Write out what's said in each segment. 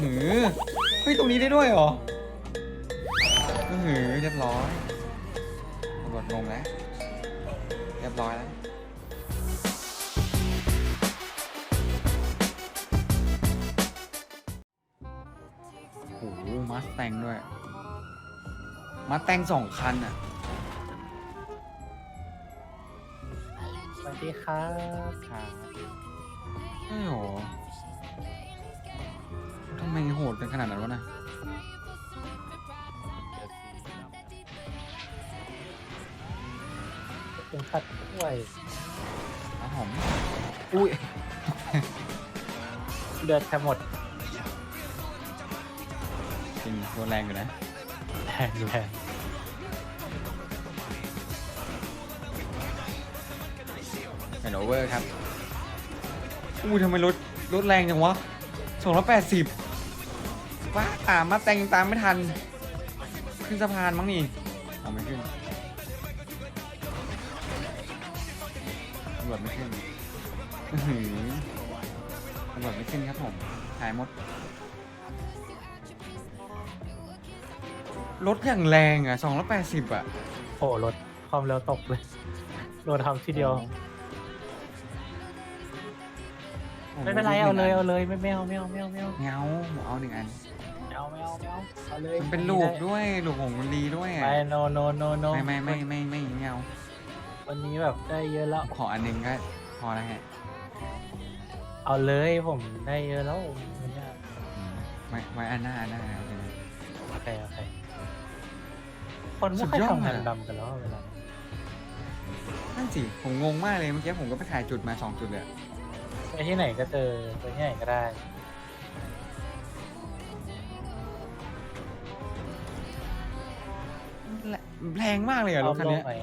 หือเฮ้ย ตรงนี้ได้ด้วยเหรอหือเรียบร้อยตำรวจงงแล้ว เรียบร้อยแล้วโอ้โหมาสแตงด้วยมาสแตงสองคันอะ สวัสดีครับ ครับใช่หรอทำไมโห ดกันขนาดนั้นวะนะเป็นขัดถ้วยน้ำหอมอุ้ยเลือดแทบหมดจริงโดนแรงอยู่นะแรงแรงเป็นโอเวอร์ครับอุ้ยทำไมรถรถแรงจังวะสองร้อยแปดสิบ ว้าตามมาแต่งยังตามไม่ทัน ขึ้นสะพานมั้งนี่เอาไม่ขึ้นตำรวจไม่ขึ้นอื้อหือตำรวจไม่ขึ้นครับผม หายหมด รถอย่างแรงอะสองร้อยแปดสิบอะ โอ้รถความเร็วตกเลยโดนทำทีเดียว ไม่เป็นไรเอาเลยเอาเลยไม่ไม่เอาไม่เอาไม่เอาไม่เอาเงาเอาหนึ่งอันไม่ เอาไม่เอาไม่เอาเอาเลยมันเป็นลูกด้วยลูกของมันดีด้วยอะไม่โนโนโนโนไม่ไม่ไม่ไม่ไม่ไม่เอาวันนี้แบบได้เยอะแล้ว ขออันหนึงก็พอแล้วฮะเอาเลยผมได้เยอะแล้ววันเนี้ยอืมไว้ไว้อันหน้าอันหน้าโอเคโอเคโอเคคนไม่ค่อยสุดยอด ทำงานอะดำกันแล้วเวลานั่นสิผมงงมากเลยเมื่อกี้ผมก็ไปถ่ายจุดมาสองจุดเลยอะไปที่ไหนก็เจอไปที่ไหนก็ได้ แรแรงมากเลยอะรถคันเนี้ยไป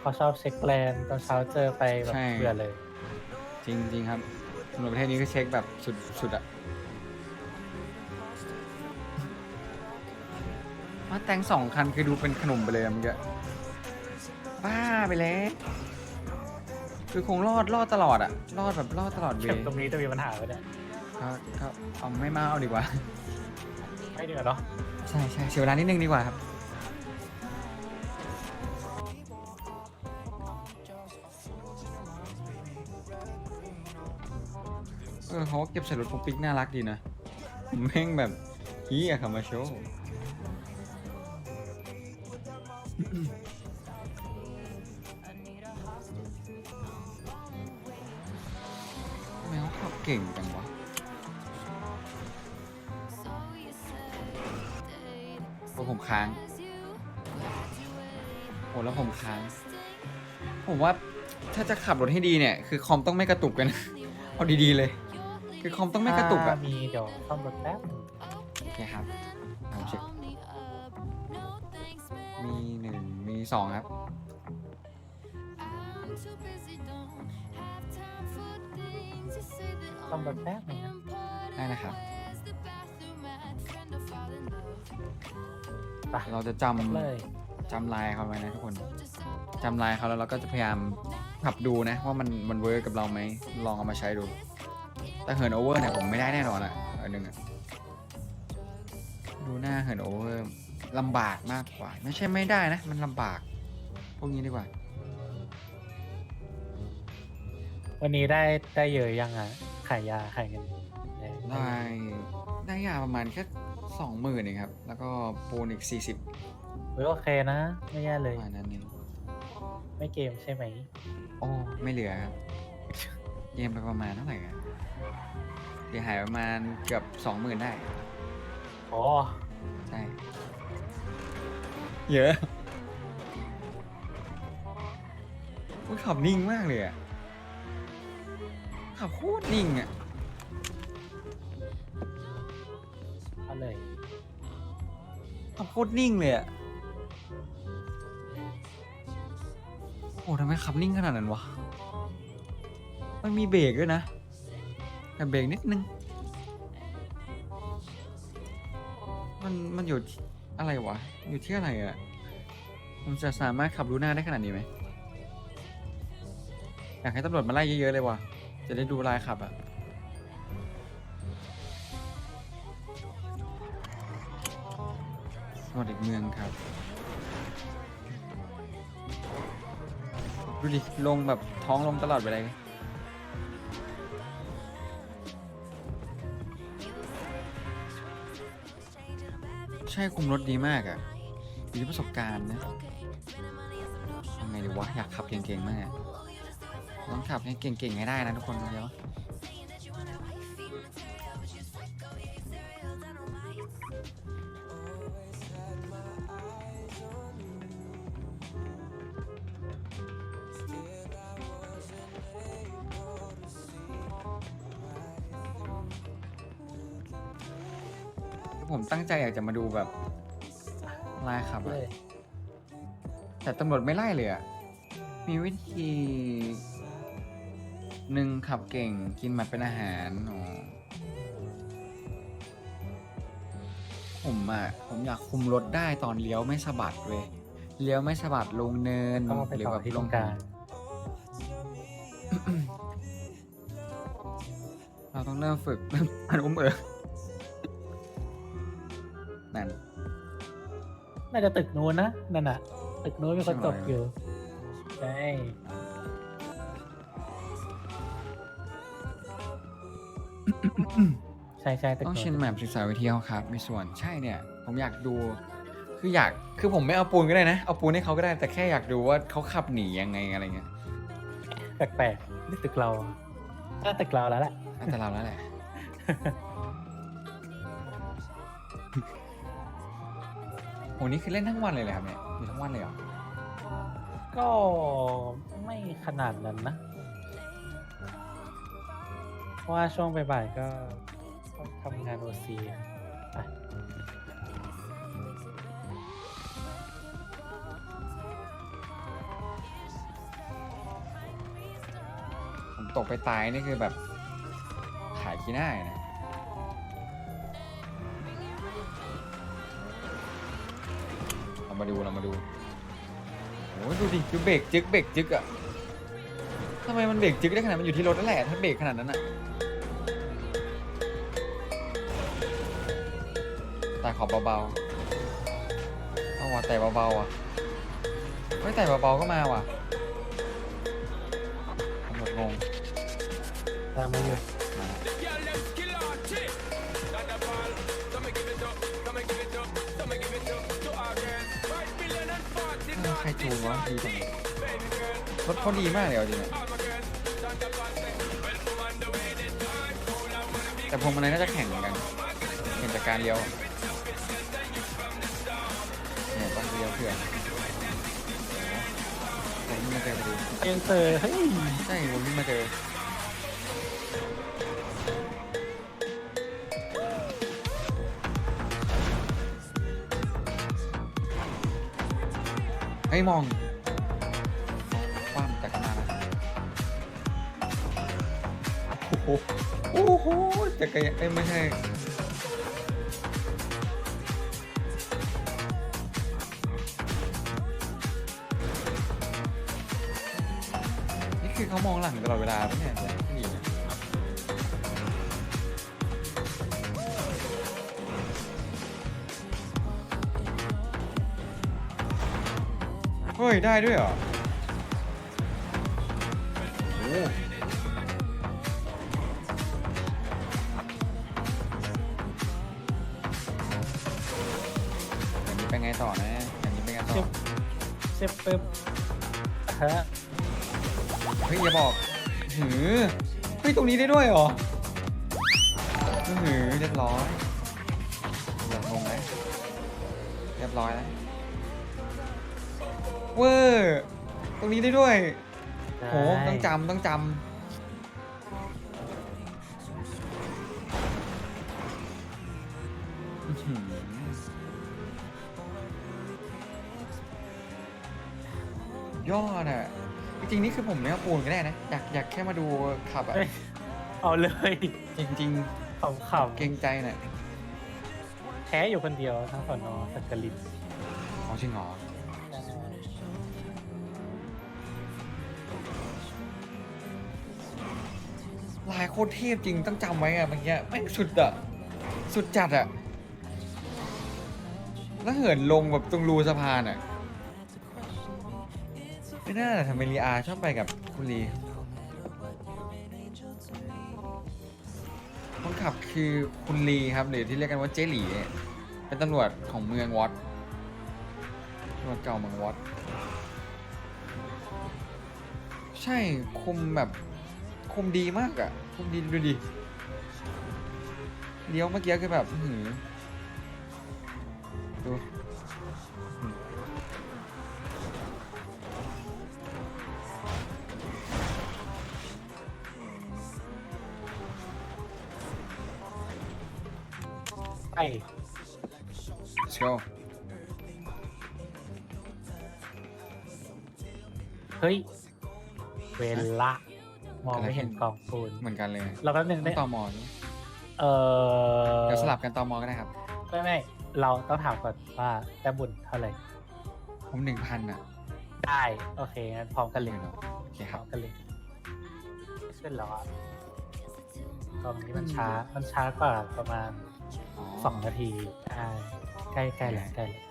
เขาชอบเช็คแลนด์ตอนเช้าเจอไปแบบใช่ เบื่อเลย จริงจริงครับตำรวจประเทศนี้ก็เช็คแบบสุดสุดอะมาแต่งสองคันคือดูเป็นขนมไปเลยอะเมื่อกี้บ้าไปแล้วคือคงรอดรอดตลอดอะรอดแบบรอดตลอดเวเข็มยตรงนี้จะมีปัญหาไปเนี่ยก็ก็เอาไม่มาเอาดีกว่า ไม่เดือดเนาะใช่ใช่เสียเวลานิดนึงดีกว่าครับ อเขาก็เก็บใส่รถพกปิ๊กน่ารักดีนะแม่งแบบเฮียคำมาโชว์ทำไมเขาขับเก่งจังวะโอ้ผมค้าง โอ้แล้วผมค้าง ผมว่าถ้าจะขับรถให้ดีเนี่ย คือคอมต้องไม่กระตุกกันนะเอาดี ๆ เลย คือคอมต้องไม่กระตุกอะถ้ามีเดี๋ยวซ่อมรถแป๊บโอเคครับเอาเช็คมีหนึ่งมีสองครับ ซ่อมรถแป๊บหนึงนะได้นะครับ ไปเราจะจเลยำจำลายเขาไว้นะทุกคน จำลายเขาแล้วเราก็จะพยายามขับดูนะ ว่ามันมันเวิร์กกับเราไหม ลองเอามาใช้ดู แต่เหินโอเวอร์เนี่ยผมไม่ได้แน่นอนอะอันหนึ่งอะดูหน้าเหินโอเวอร์ลำบากมากกว่า ไม่ใช่ไม่ได้นะ มันลำบาก พวกนี้ดีกว่า วันนี้ได้ได้เยอะยังอะขายยาขายเงินได้ได้ยาประมาณแค่สองหมื่นเองครับ แล้วก็ปูนอีกสี่สิบเฮ้ยโอเคนะ ไม่แย่เลยประมาณนั้นเองไม่เกมใช่ไหมโอ้ไม่เหลือครับ เกมไปประมาณเท่าไหร่ครับ เสียหายประมาณเกือบสองหมื่นได้ อ๋อใช่ เยอะอุ๊ยขับนิ่งมากเลยอะขับโคตรนิ่งอะเอาเลยขับโคตรนิ่งเลยอะโอ้ทำไมขับนิ่งขนาดนั้นวะ มันมีเบรกด้วยนะ แต่เบรกนิดนึง มันมันอยู่อะไรวะ อยู่ที่อะไรอะมันจะสามารถขับรู้หน้าได้ขนาดนี้ไหมอยากให้ตำรวจมาไล่เยอะๆเลยว่ะ จะได้ดูลายขับอะสวัสดีเมืองครับ ดูดิ ลงแบบท้องลงตลอดไปเลย ช่คุมรถดีมากอะ่ะมีประสบการณ์นะทำไงดีวะ อยากขับเก่งๆมาก ต้องขับให้เก่งๆให้ได้นะทุกคนเดี๋ยว ใจอยากจะมาดูแบบลายขับเลอะยแต่ตำรวจไม่ไล่เลยอะมีวิธีหนึ่งขับเก่งกินหมัดเป็นอาหารอ๋อผมอะผมอยากคุมรถได้ตอนเลี้ยวไม่สะบัดเว้ยเลี้ยวไม่สะบัดลงเนินก็ไปหรือต่อแบบที่ลตรงงกลางเราต้องเริ่มฝึกเริ่มอันอุ้มเอ๋อ นั่น น่าจะตึกนู้นนะนั่นน่ะ ตึกนู้นมีคนใช่ไหมตกอยู่ใช่ใช่ใช่ตึกต้องนู้ชินนแมปศึกษาวิทยาครับ มีส่วนใช่เนี่ย ผมอยากดู คืออยากคือผมไม่เอาปูนก็ได้นะ เอาปูนให้เขาก็ได้แต่แค่อยากดูว่าเขาขับหนียังไงอะไรเงี้ยแปลกๆนี่ตึกเราถ้าตึกเราแล้วแหละอันตรายแล้วแหละ โหนี่คือเล่นทั้งวันเลยเหรอครับเนี่ยมีทั้งวันเลยเหรอก็ไม่ขนาดนั้นนะ เพราะว่าช่วงบ่ายๆก็ต้องทำงานโอซีไปผมตกไปตายนี่คือแบบขายขี้หน้าเลยนะ มาดูเรามาดูโอ้ยดูดิดูเบรกจึกเบรกจึกอะทำไมมันเบรกจึกได้ขนาดมันอยู่ที่รถนั่นแหละถ้าเบรกขนาดนั้นอะแต่ขอบเบาๆเอาว่ะแต่เบาๆอะเฮ้ยแต่เบาๆก็มาว่ะหมดงงตามมาอยู่ เออใครจูนวะดีจังเลยรถเขาดีมากเลยเอาจริงอะแต่พวงมาลัยน่าจะแข่งเหมือนกันแข่งจากการเลี้ยวอะเนี่ยต้องเลี้ยวเพื่อนผมที่มาเจอพอดีเอ็นเตอร์เฮ้ย ใช่ผมที่มาเจอ ฮ้ยมองความจากกันมาแล้วโอ้โหโอ้โหจักรยานเอ้ยไม่ใช่นี่คือเขามองหลังตลอดเวลาปะเนี่ย เนี่ยเฮ้ย ได้ด้วยเหรอโอ้อย่างนี้เป็นไงต่อนะอย่างนี้เป็นไงต่เชอฟเชฟปึ๊บฮะเฮ้ยอย่าบอก หือเฮ้ยตรงนี้ได้ด้วยเหรอ หือเรียบร้อยอย่างงงไหมเรียบร้อยแล้ว เวอร์ตรงนี้ได้ด้วยโหต้องจำต้องจำอื้อหือยอดอะ จริงๆนี่คือผมไม่เอาปูนก็ได้นะ อยากอยากแค่มาดูขับอะเฮ้ยเอาเลยจริง ขำขๆเกรงใจหน่อยำแพ้อยู่คนเดียวทั้งสอนอสักกลิน อ๋อจริงเหรอ โคตรเทพจริงต้องจำไว้อะเมื่อกี้แม่งสุดอะสุดจัดอะแล้วเหินลงแบบตรงรูสะพานอะไม่น่าทำไมลีอาชอบไปกับคุณลีคนขับคือคุณลีครับหรือที่เรียกกันว่าเจหลีเนี่ยเป็นตำรวจของเมืองวอตตำรวจเก่าเมืองวอตใช่คุมแบบคุมดีมากอะ คุมดีดูดิเลี้ยวเมื่อกี้คือแบบอื้อหือดูไอ้ let's go เฮ้ย เวลละ มองไม่เห็นกองปูนเหมือนกันเลยเราแป๊บนึงต้ได้องตอมอเออเดี๋ยวสลับกันตอมอก็ได้ครับ ไม่ไม่เราต้องถามก่อนว่าแต้มบุญเท่าไหร่ผมหนึ่งพันอะ ได้โอเคงั้นพร้อมกันเลยเนาะโอเคพคร้รัอบ มกันเลยขึ้นแล้วอะตอนนี้มันช้ามันช้ากว่าประมาณสองนาทีใช่ใกล้ใกล้แล้วใกล้แล้ว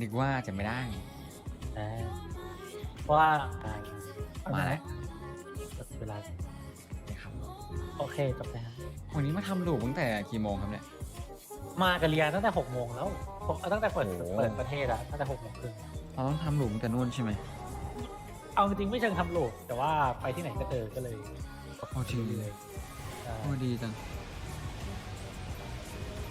นึกว่าจะไม่ได้อ่าเพราะว่าอ่า มาแล้วเวลานะครับโอเคจบแล้ววันนี้มาทำลูกตั้งแต่กี่โมงครับเนี่ย มากับเรียนตั้งแต่หกโมงแล้วผมตั้งแต่เปิดโอ้ เปิดประเทศอะตั้งแต่หกโมงครึ่งเราต้องทำลูกตั้งแต่นู่นใช่ไหมเอาจริงๆไม่เชิงทำโหลดแต่ว่าไปที่ไหนก็เจอก็เลยโอ้จริงเลเลยยใช่โอ้ดีจัง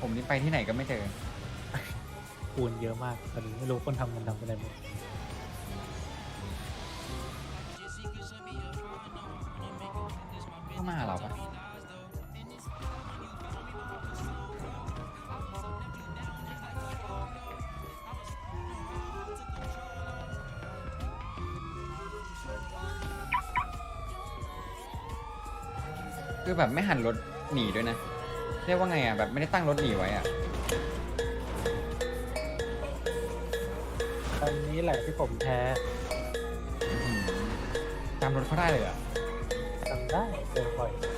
ผมนี่ไปที่ไหนก็ไม่เจอ คูณเยอะมากตอนนี้ไม่รู้คนทำกันทำกันได้หมดามาหาเราปะคือแบบไม่หันรถหนีด้วยนะ เรียกว่าไงอะแบบไม่ได้ตั้งรถหนีไว้อะ ตอนนี้แหละที่ผมแพ้อื้อหือจำรถเขาได้เลยเหรอะ จำได้เ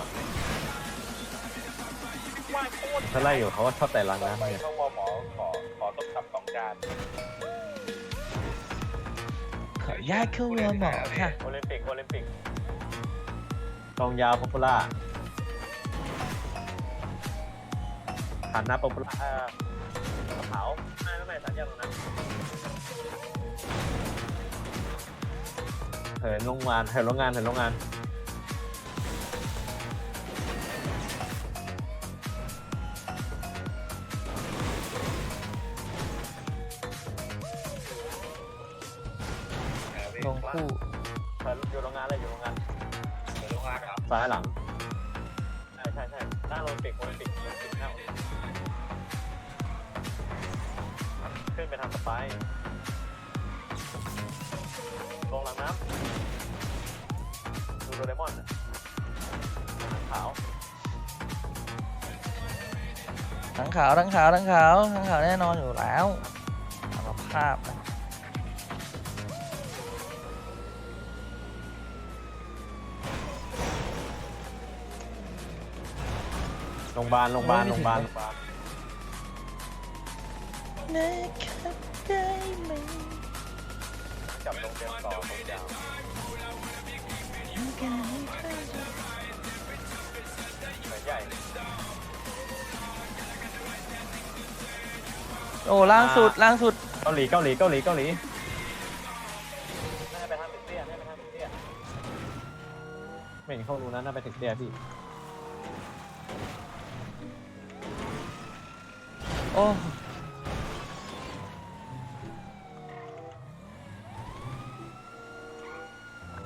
ว่ะถ้าไล่อยู่เขาว่าชอบแต่ล้างน้ำเนี่ยเข้าวอหมอขอขอต้มยำสองจานขออนุญาตเข้าเรือหมอค่ะ โอลิมปิกโอลิมปิกกองยาวป๊อปปูล่าฐานหน้าป๊อปปูล่าอ่ากระเป๋าไม่ไม่ไม่สัญญาตรงนั้นเหินโรงงานเหินโรงงานเหินโรงงาน ขึ้นไปทางสไปร์ลงหลังน้ำดูโดเรมอนน่ะขาวทั้งขาวทั้งขาวทั้งขาวทั้งขาวแน่นอนอยู่แล้วสารภาพนะโรงพยาบาลโรงพยาบาลโรงพยาบาล นะครับได้ไหมจับลงเรียนต่อตรงยาวเหมือนใหญ่โอ้ล่างสุดล่างสุดเกาหลีเกาหลีเกาหลีเกาหลีน่าจะไปทางตึกเตี้ยน่าจะไปทางตึกเตี้ยไม่เห็นเข้ารู้นะน่าไปถึงเดียพี่โอ้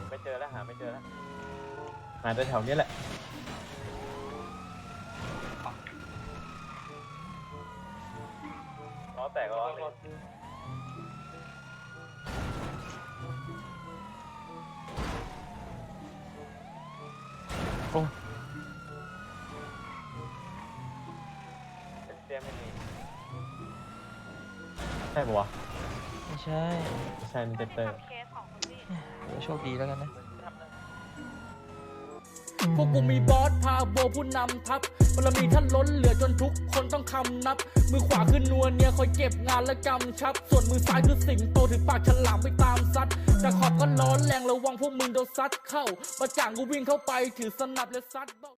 ไม่เจอแล้วหาไม่เจอแล้ว หายไปแถวนี้แหละแตกแล้วอะโอ้เตรียมไม่มีใช่ปะวะ ไม่ใช่ ไม่ใช่มันเตเตอร์เคสของคุณพี่เดี๋ยวโชคดีแล้วกันนะ พวกกูมีบอสพาโบผู้นำทัพบารมีท่านล้นเหลือจนทุกคนต้องคำนับ มือขวาคือนวลเนี่ยคอยเก็บงานและกำชับ ส่วนมือซ้ายคือสิงโตถือปากฉลามไปตามซัดจากขอบก็ร้อนแรงระวังพวกมึงโดนซัดเข้าประจ่างกูวิ่งเข้าไปถือสนับและซัด